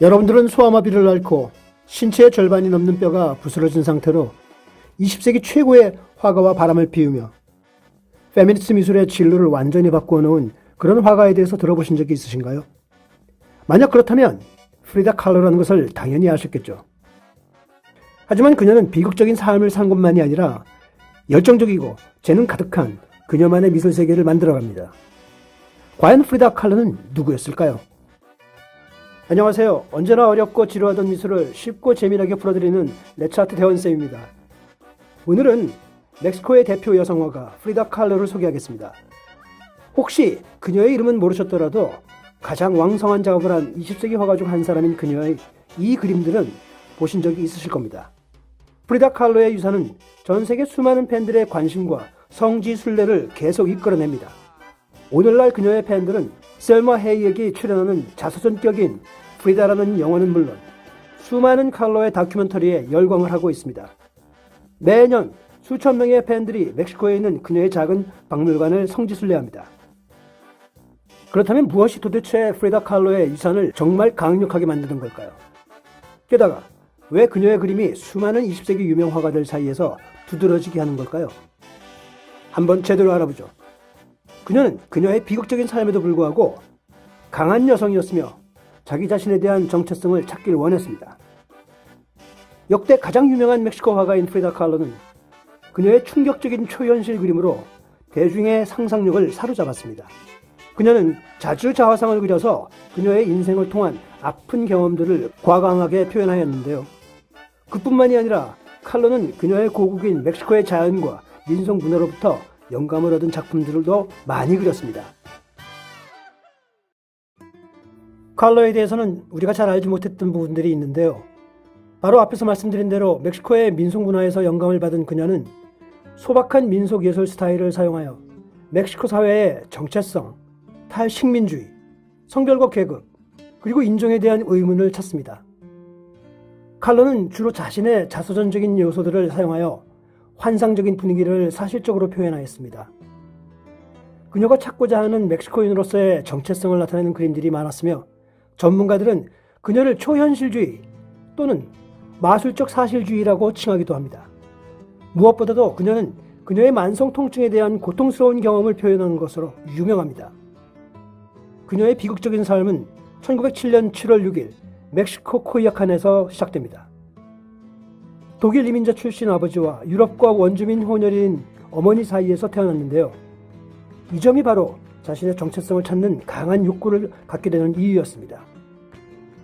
여러분들은 소아마비를 앓고 신체의 절반이 넘는 뼈가 부스러진 상태로 20세기 최고의 화가와 바람을 피우며 페미니스트 미술의 진로를 완전히 바꾸어 놓은 그런 화가에 대해서 들어보신 적이 있으신가요? 만약 그렇다면 프리다 칼로라는 것을 당연히 아셨겠죠. 하지만 그녀는 비극적인 삶을 산 것만이 아니라 열정적이고 재능 가득한 그녀만의 미술 세계를 만들어갑니다. 과연 프리다 칼로는 누구였을까요? 안녕하세요. 언제나 어렵고 지루하던 미술을 쉽고 재미나게 풀어드리는 레차트 대원쌤입니다. 오늘은 멕시코의 대표 여성화가 프리다 칼로를 소개하겠습니다. 혹시 그녀의 이름은 모르셨더라도 가장 왕성한 작업을 한 20세기 화가 중 한 사람인 그녀의 이 그림들은 보신 적이 있으실 겁니다. 프리다 칼로의 유산은 전 세계 수많은 팬들의 관심과 성지 순례를 계속 이끌어냅니다. 오늘날 그녀의 팬들은 셀마 헤이에게 출연하는 자서전격인 프리다라는 영화는 물론 수많은 칼로의 다큐멘터리에 열광을 하고 있습니다. 매년 수천 명의 팬들이 멕시코에 있는 그녀의 작은 박물관을 성지순례합니다. 그렇다면 무엇이 도대체 프리다 칼로의 유산을 정말 강력하게 만드는 걸까요? 게다가 왜 그녀의 그림이 수많은 20세기 유명 화가들 사이에서 두드러지게 하는 걸까요? 한번 제대로 알아보죠. 그녀는 그녀의 비극적인 삶에도 불구하고 강한 여성이었으며 자기 자신에 대한 정체성을 찾길 원했습니다. 역대 가장 유명한 멕시코 화가인 프리다 칼로는 그녀의 충격적인 초현실 그림으로 대중의 상상력을 사로잡았습니다. 그녀는 자주 자화상을 그려서 그녀의 인생을 통한 아픈 경험들을 과감하게 표현하였는데요. 그뿐만이 아니라 칼로는 그녀의 고국인 멕시코의 자연과 민속 문화로부터 영감을 얻은 작품들도 많이 그렸습니다. 칼로에 대해서는 우리가 잘 알지 못했던 부분들이 있는데요. 바로 앞에서 말씀드린 대로 멕시코의 민속 문화에서 영감을 받은 그녀는 소박한 민속 예술 스타일을 사용하여 멕시코 사회의 정체성, 탈식민주의, 성별과 계급, 그리고 인종에 대한 의문을 찾습니다. 칼로는 주로 자신의 자서전적인 요소들을 사용하여 환상적인 분위기를 사실적으로 표현하였습니다. 그녀가 찾고자 하는 멕시코인으로서의 정체성을 나타내는 그림들이 많았으며 전문가들은 그녀를 초현실주의 또는 마술적 사실주의라고 칭하기도 합니다. 무엇보다도 그녀는 그녀의 만성 통증에 대한 고통스러운 경험을 표현하는 것으로 유명합니다. 그녀의 비극적인 삶은 1907년 7월 6일 멕시코 코이아칸에서 시작됩니다. 독일 이민자 출신 아버지와 유럽과 원주민 혼혈인 어머니 사이에서 태어났는데요. 이 점이 바로 자신의 정체성을 찾는 강한 욕구를 갖게 되는 이유였습니다.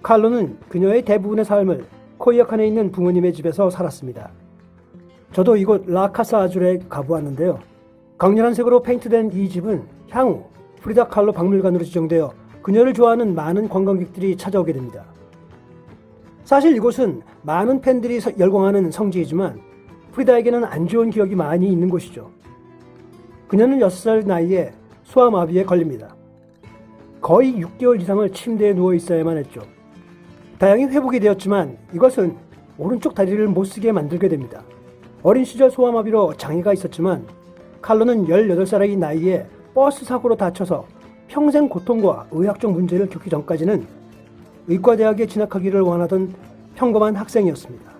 칼로는 그녀의 대부분의 삶을 코이아칸에 있는 부모님의 집에서 살았습니다. 저도 이곳 라카사 아줄에 가보았는데요. 강렬한 색으로 페인트된 이 집은 향후 프리다 칼로 박물관으로 지정되어 그녀를 좋아하는 많은 관광객들이 찾아오게 됩니다. 사실 이곳은 많은 팬들이 서- 열광하는 성지이지만 프리다에게는 안 좋은 기억이 많이 있는 곳이죠. 그녀는 6살 나이에 소아마비에 걸립니다. 거의 6개월 이상을 침대에 누워 있어야만 했죠. 다행히 회복이 되었지만 이것은 오른쪽 다리를 못 쓰게 만들게 됩니다. 어린 시절 소아마비로 장애가 있었지만 칼로는 18살의 나이에 버스 사고로 다쳐서 평생 고통과 의학적 문제를 겪기 전까지는 의과대학에 진학하기를 원하던 평범한 학생이었습니다.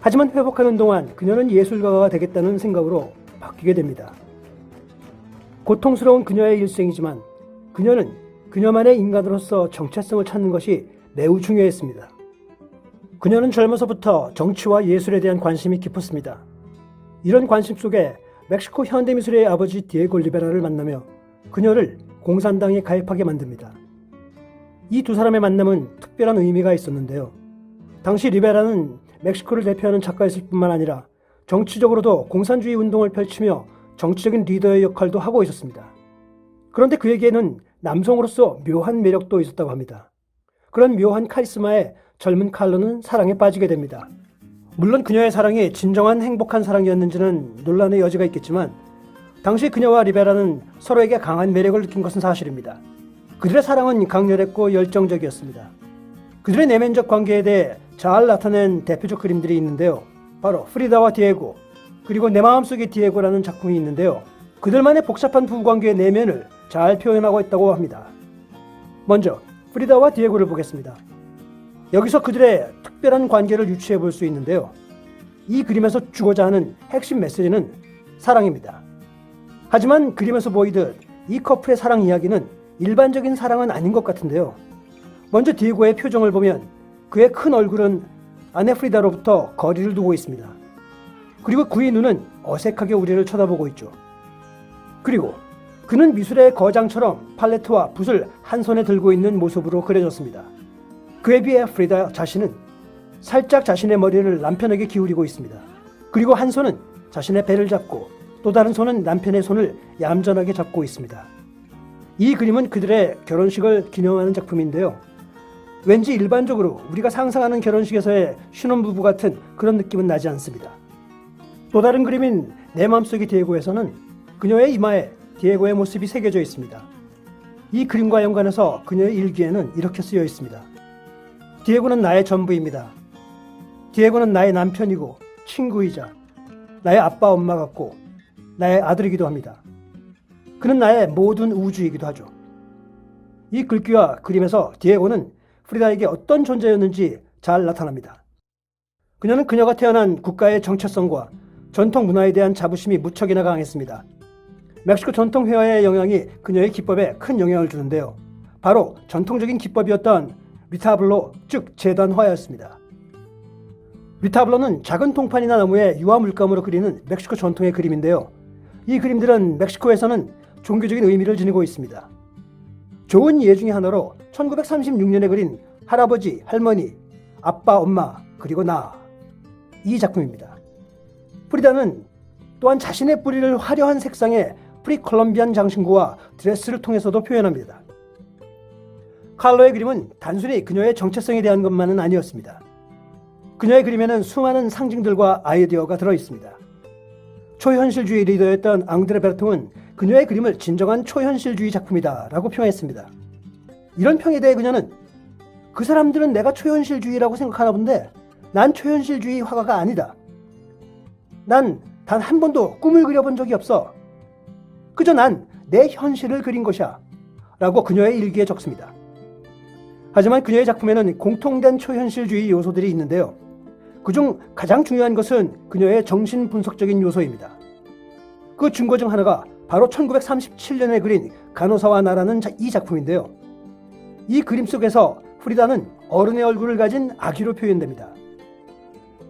하지만 회복하는 동안 그녀는 예술가가 되겠다는 생각으로 바뀌게 됩니다. 고통스러운 그녀의 일생이지만 그녀는 그녀만의 인간으로서 정체성을 찾는 것이 매우 중요했습니다. 그녀는 젊어서부터 정치와 예술에 대한 관심이 깊었습니다. 이런 관심 속에 멕시코 현대미술의 아버지 디에고 리베라를 만나며 그녀를 공산당에 가입하게 만듭니다. 이 두 사람의 만남은 특별한 의미가 있었는데요. 당시 리베라는 멕시코를 대표하는 작가였을 뿐만 아니라 정치적으로도 공산주의 운동을 펼치며 정치적인 리더의 역할도 하고 있었습니다. 그런데 그에게는 남성으로서 묘한 매력도 있었다고 합니다. 그런 묘한 카리스마에 젊은 칼로는 사랑에 빠지게 됩니다. 물론 그녀의 사랑이 진정한 행복한 사랑이었는지는 논란의 여지가 있겠지만 당시 그녀와 리베라는 서로에게 강한 매력을 느낀 것은 사실입니다. 그들의 사랑은 강렬했고 열정적이었습니다. 그들의 내면적 관계에 대해 잘 나타낸 대표적 그림들이 있는데요. 바로 프리다와 디에고 그리고 내 마음속의 디에고라는 작품이 있는데요. 그들만의 복잡한 부부관계의 내면을 잘 표현하고 있다고 합니다. 먼저 프리다와 디에고를 보겠습니다. 여기서 그들의 특별한 관계를 유추해 볼 수 있는데요. 이 그림에서 주고자 하는 핵심 메시지는 사랑입니다. 하지만 그림에서 보이듯 이 커플의 사랑 이야기는 일반적인 사랑은 아닌 것 같은데요. 먼저 디에고의 표정을 보면 그의 큰 얼굴은 아내 프리다로부터 거리를 두고 있습니다. 그리고 그의 눈은 어색하게 우리를 쳐다보고 있죠. 그리고 그는 미술의 거장처럼 팔레트와 붓을 한 손에 들고 있는 모습으로 그려졌습니다. 그에 비해 프리다 자신은 살짝 자신의 머리를 남편에게 기울이고 있습니다. 그리고 한 손은 자신의 배를 잡고 또 다른 손은 남편의 손을 얌전하게 잡고 있습니다. 이 그림은 그들의 결혼식을 기념하는 작품인데요. 왠지 일반적으로 우리가 상상하는 결혼식에서의 신혼부부 같은 그런 느낌은 나지 않습니다. 또 다른 그림인 내 맘속의 디에고에서는 그녀의 이마에 디에고의 모습이 새겨져 있습니다. 이 그림과 연관해서 그녀의 일기에는 이렇게 쓰여 있습니다. 디에고는 나의 전부입니다. 디에고는 나의 남편이고 친구이자 나의 아빠 엄마 같고 나의 아들이기도 합니다. 그는 나의 모든 우주이기도 하죠. 이 글귀와 그림에서 디에고는 프리다에게 어떤 존재였는지 잘 나타납니다. 그녀는 그녀가 태어난 국가의 정체성과 전통 문화에 대한 자부심이 무척이나 강했습니다. 멕시코 전통 회화의 영향이 그녀의 기법에 큰 영향을 주는데요. 바로 전통적인 기법이었던 리타블로, 즉 재단화였습니다. 리타블로는 작은 통판이나 나무에 유화 물감으로 그리는 멕시코 전통의 그림인데요. 이 그림들은 멕시코에서는 종교적인 의미를 지니고 있습니다. 좋은 예 중의 하나로 1936년에 그린 할아버지, 할머니, 아빠, 엄마, 그리고 나. 이 작품입니다. 프리다는 또한 자신의 뿌리를 화려한 색상의 프리콜럼비안 장신구와 드레스를 통해서도 표현합니다. 칼로의 그림은 단순히 그녀의 정체성에 대한 것만은 아니었습니다. 그녀의 그림에는 수많은 상징들과 아이디어가 들어 있습니다. 초현실주의 리더였던 앙드레 베르통은 그녀의 그림을 진정한 초현실주의 작품이다 라고 평했습니다. 이런 평에 대해 그녀는 그 사람들은 내가 초현실주의라고 생각하나 본데 난 초현실주의 화가가 아니다. 난 단 한 번도 꿈을 그려본 적이 없어. 그저 난 내 현실을 그린 것이야. 라고 그녀의 일기에 적습니다. 하지만 그녀의 작품에는 공통된 초현실주의 요소들이 있는데요. 그중 가장 중요한 것은 그녀의 정신 분석적인 요소입니다. 그 증거 중 하나가 바로 1937년에 그린 간호사와 나라는 자- 이 작품인데요. 이 그림 속에서 프리다는 어른의 얼굴을 가진 아기로 표현됩니다.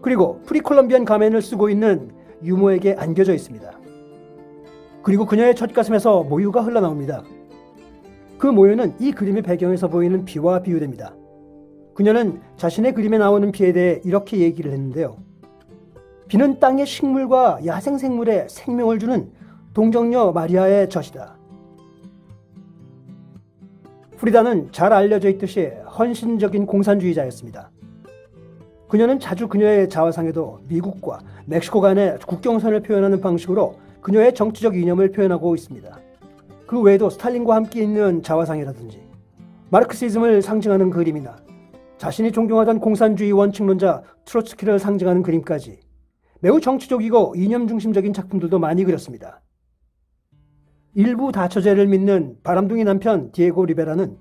그리고 프리콜럼비안 가면을 쓰고 있는 유모에게 안겨져 있습니다. 그리고 그녀의 첫 가슴에서 모유가 흘러나옵니다. 그 모유는 이 그림의 배경에서 보이는 비와 비유됩니다. 그녀는 자신의 그림에 나오는 비에 대해 이렇게 얘기를 했는데요. 비는 땅의 식물과 야생생물에 생명을 주는 동정녀 마리아의 젖이다. 프리다는 잘 알려져 있듯이 헌신적인 공산주의자였습니다. 그녀는 자주 그녀의 자화상에도 미국과 멕시코 간의 국경선을 표현하는 방식으로 그녀의 정치적 이념을 표현하고 있습니다. 그 외에도 스탈린과 함께 있는 자화상이라든지 마르크시즘을 상징하는 그림이나 자신이 존경하던 공산주의 원칙론자 트로츠키를 상징하는 그림까지 매우 정치적이고 이념 중심적인 작품들도 많이 그렸습니다. 일부 다처제를 믿는 바람둥이 남편 디에고 리베라는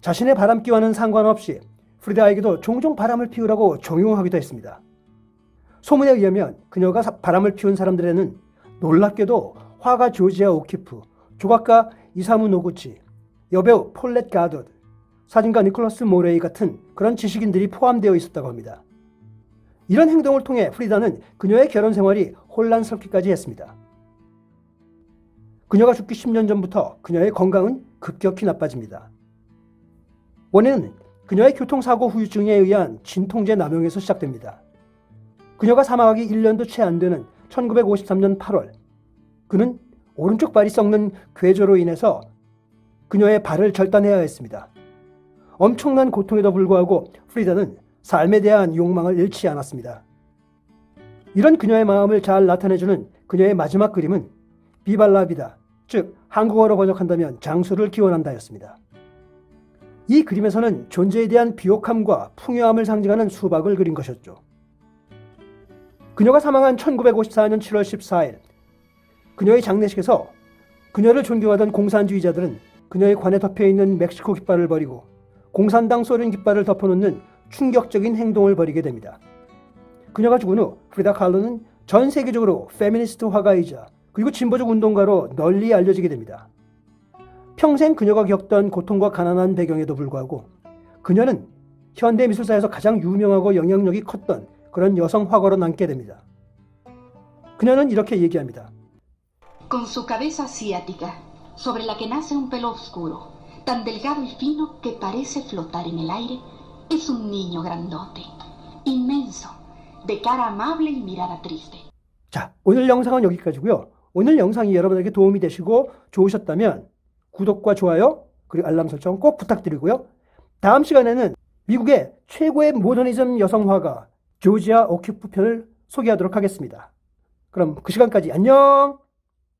자신의 바람기와는 상관없이 프리다에게도 종종 바람을 피우라고 종용하기도 했습니다. 소문에 의하면 그녀가 사- 바람을 피운 사람들에는 놀랍게도 화가 조지아 오키프, 조각가 이사무 노구치, 여배우 폴렛 가도드, 사진가 니콜라스 모레이 같은 그런 지식인들이 포함되어 있었다고 합니다. 이런 행동을 통해 프리다는 그녀의 결혼 생활이 혼란스럽기까지 했습니다. 그녀가 죽기 10년 전부터 그녀의 건강은 급격히 나빠집니다. 원인은 그녀의 교통사고 후유증에 의한 진통제 남용에서 시작됩니다. 그녀가 사망하기 1년도 채 안 되는 1953년 8월, 그는 오른쪽 발이 썩는 괴조로 인해서 그녀의 발을 절단해야 했습니다. 엄청난 고통에도 불구하고 프리다는 삶에 대한 욕망을 잃지 않았습니다. 이런 그녀의 마음을 잘 나타내주는 그녀의 마지막 그림은 비발라비다, 즉 한국어로 번역한다면 장수를 기원한다였습니다. 이 그림에서는 존재에 대한 비옥함과 풍요함을 상징하는 수박을 그린 것이었죠. 그녀가 사망한 1954년 7월 14일, 그녀의 장례식에서 그녀를 존경하던 공산주의자들은 그녀의 관에 덮여 있는 멕시코 깃발을 버리고 공산당 소련 깃발을 덮어놓는 충격적인 행동을 벌이게 됩니다. 그녀가 죽은 후 프리다 칼로는 전 세계적으로 페미니스트 화가이자 그리고 진보적 운동가로 널리 알려지게 됩니다. 평생 그녀가 겪던 고통과 가난한 배경에도 불구하고 그녀는 현대 미술사에서 가장 유명하고 영향력이 컸던 그런 여성 화가로 남게 됩니다. 그녀는 이렇게 얘기합니다. con su cabeza asiática, sobre la que nace un pelo oscuro, tan delgado y fino que parece flotar en el aire, es un niño grandote, inmenso, de cara amable y mirada triste. 자, 오늘 영상은 여기까지고요. 오늘 영상이 여러분에게 도움이 되시고 좋으셨다면 구독과 좋아요 그리고 알람 설정 꼭 부탁드리고요. 다음 시간에는 미국의 최고의 모더니즘 여성 화가 조지아 오큐프 편을 소개하도록 하겠습니다. 그럼 그 시간까지 안녕!